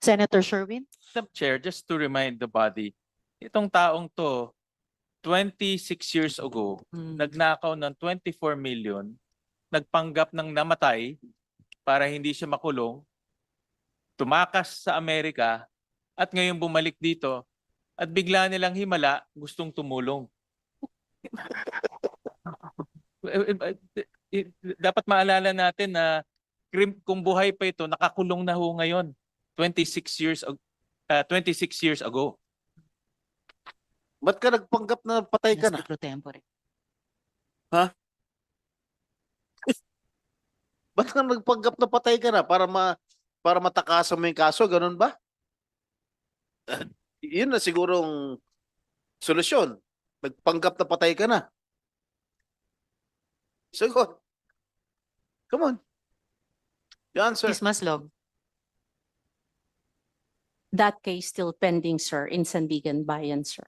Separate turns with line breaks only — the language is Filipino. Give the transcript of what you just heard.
Senator Sherwin?
Madam Chair, just to remind the body, itong taong to, 26 years ago,
Mm.
nagnakaw ng 24 million, nagpanggap ng namatay para hindi siya makulong, tumakas sa Amerika, at ngayon bumalik dito, at bigla nilang himala, gustong tumulong. Eh, eh, eh, Dapat maalala natin na krim- kung buhay pa ito, nakakulong na ho ngayon, 26 years ag- ah, 26 years ago.
Ba't ka nagpanggap na patay ka na?
Yes, pro tempore.
Ba't ka nagpanggap na patay ka na para ma para matakasan mo yung kaso, ganun ba? Yun na sigurong solusyon. Nagpanggap na patay ka na. Sagot. Come on. The answer.
Ms. Maslog?
That case still pending, sir, in Sandigan Bayan, sir.